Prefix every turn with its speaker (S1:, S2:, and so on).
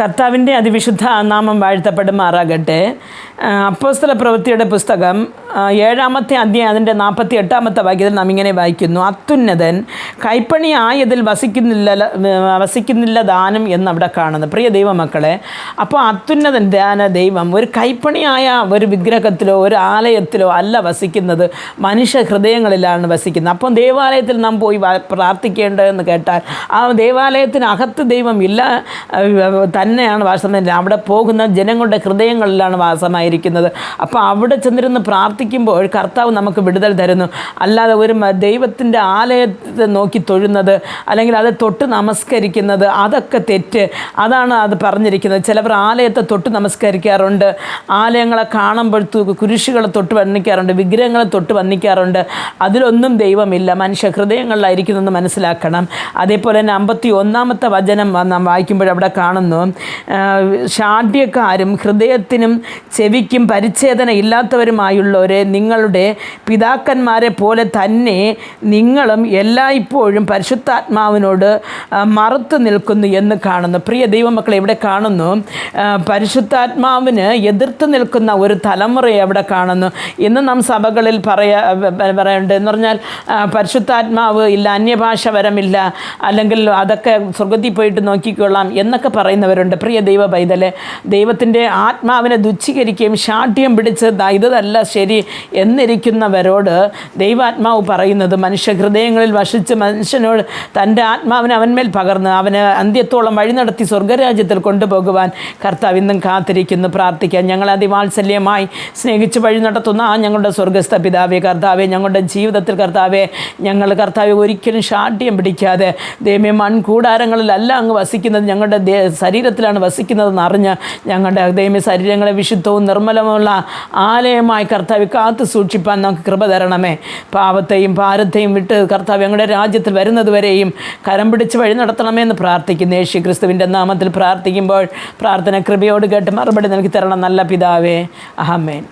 S1: കർത്താവിന്റെ അതിവിശുദ്ധ നാമം വാഴ്ത്തപ്പെടുമാറാകട്ടെ. അപ്പോസ്തല പ്രവൃത്തിയുടെ പുസ്തകം ഏഴാമത്തെ അധ്യായം അതിന്റെ നാൽപ്പത്തി എട്ടാമത്തെ വാക്യത്തിൽ നാം ഇങ്ങനെ വായിക്കുന്നു. അത്യുന്നതൻ കൈപ്പണി ആയതിൽ വസിക്കുന്നില്ല വസിക്കുന്നില്ല ദാനം എന്നവിടെ കാണുന്നു. പ്രിയ ദൈവമക്കളെ അപ്പോൾ അത്യുന്നതൻ ദാന ദൈവം ഒരു കൈപ്പണിയായ ഒരു വിഗ്രഹത്തിലോ ഒരു ആലയത്തിലോ അല്ല വസിക്കുന്നത്. മനുഷ്യ ഹൃദയങ്ങളിലാണ് വസിക്കുന്നത്. അപ്പം ദേവാലയത്തിൽ നാം പോയി പ്രാർത്ഥിക്കേണ്ടതെന്ന് കേട്ടാൽ ആ ദേവാലയത്തിനകത്ത് ദൈവം ഇല്ല തന്നെയാണ് വാസം അവിടെ പോകുന്ന ജനങ്ങളുടെ ഹൃദയങ്ങളിലാണ് വാസമായിരിക്കുന്നത്. അപ്പോൾ അവിടെ ചെന്നിരുന്ന് പ്രാർത്ഥിക്കുമ്പോൾ കർത്താവ് നമുക്ക് വിടുതൽ തരുന്നു. അല്ലാതെ ഒരു ദൈവത്തിന്റെ ആലയത്തെ നോക്കി തൊഴുന്നത് അല്ലെങ്കിൽ അത് തൊട്ട് നമസ്കരിക്കുന്നത് അതൊക്കെ തെറ്റ്. അതാണ് അത് പറഞ്ഞിരിക്കുന്നത്. ചിലവർ ആലയത്തെ തൊട്ട് നമസ്കരിക്കാറുണ്ട്. ആലയങ്ങളെ കാണുമ്പോൾ കുരിശുകളെ തൊട്ട് വന്നിക്കാറുണ്ട് വിഗ്രഹങ്ങളെ തൊട്ട് വന്നിക്കാറുണ്ട് അതിലൊന്നും ദൈവമില്ല. മനുഷ്യ ഹൃദയങ്ങളിലായിരിക്കുന്നെന്ന് മനസ്സിലാക്കണം. അതേപോലെ തന്നെ അമ്പത്തി ഒന്നാമത്തെ വചനം നാം വായിക്കുമ്പോൾ അവിടെ കാണുന്നു ഷാഢ്യക്കാരും ഹൃദയത്തിനും ചെവിക്കും പരിച്ഛേദന ഇല്ലാത്തവരുമായുള്ളവരെ നിങ്ങളുടെ പിതാക്കന്മാരെ പോലെ തന്നെ നിങ്ങളും എല്ലായ്പ്പോഴും പരിശുദ്ധാത്മാവിനോട് മറുത്തു നിൽക്കുന്നു എന്ന് കാണുന്നു. പ്രിയ ദൈവമക്കളെ ഇവിടെ കാണുന്നു പരിശുദ്ധാത്മാവിന് എതിർത്ത് നിൽക്കുന്ന ഒരു തലമുറയെ അവിടെ കാണുന്നു. ഇന്ന് നാം സഭകളിൽ പറയാ പറയുന്നുണ്ട് എന്ന് പറഞ്ഞാൽ പരിശുദ്ധാത്മാവ് ഇല്ല അന്യഭാഷ വരമില്ല അല്ലെങ്കിൽ അതൊക്കെ സ്വർഗത്തിൽ പോയിട്ട് നോക്കിക്കൊള്ളാം എന്നൊക്കെ പറയുന്നവരുണ്ട്. പ്രിയ ദൈവ പൈതലെ ദൈവത്തിന്റെ ആത്മാവിനെ ദുച്ഛീകരിക്കുകയും ശാഠ്യം പിടിച്ച് "ദാ ഇതല്ല ശരി എന്നിരിക്കുന്നവരോട് ദൈവാത്മാവ് പറയുന്നത് മനുഷ്യ ഹൃദയങ്ങളിൽ മനുഷ്യനോട് തന്റെ ആത്മാവിനെ അവന്മേൽ പകർന്ന് അവന് അന്ത്യത്തോളം വഴി നടത്തി സ്വർഗരാജ്യത്തിൽ കൊണ്ടുപോകുവാൻ കർത്താവ് ഇന്നും കാത്തിരിക്കുന്നു. പ്രാർത്ഥിക്കാൻ ഞങ്ങൾ അതിവാത്സല്യമായി സ്നേഹിച്ച് വഴി നടത്തുന്ന ആ ഞങ്ങളുടെ സ്വർഗസ്ഥ പിതാവേ കർത്താവെ ഞങ്ങളുടെ ജീവിതത്തിൽ കർത്താവെ ഞങ്ങൾ കർത്താവെ ഒരിക്കലും ഷാഠ്യം പിടിക്കാതെ ദൈവമേ മൺകൂടാരങ്ങളിലല്ല അങ്ങ് വസിക്കുന്നത് ഞങ്ങളുടെ ശരീരത്തിലാണ് വസിക്കുന്നതെന്ന് അറിഞ്ഞ് ഞങ്ങളുടെ ദൈവമേ ശരീരങ്ങളെ വിശുദ്ധവും നിർമ്മലമുള്ള ആലയമായി കർത്താവ് കാത്തു സൂക്ഷിപ്പാൻ നമുക്ക് കൃപ തരണമേ. പാവത്തെയും ഭാരത്തെയും വിട്ട് കർത്താവ് ഞങ്ങളുടെ രാജ്യത്തിൽ വരുന്നതുവരെയും കരം പിടിച്ച് വഴി നടത്തണമേ എന്ന് പ്രാർത്ഥിക്കുന്നു. യേശു ക്രിസ്തുവിന്റെ നാമത്തിൽ പ്രാർത്ഥിക്കുമ്പോൾ പ്രാർത്ഥന കൃപയോട് കേട്ട് മറുപടി നൽകി തരണം നല്ല പിതാവേ. അഹമ്മേൻ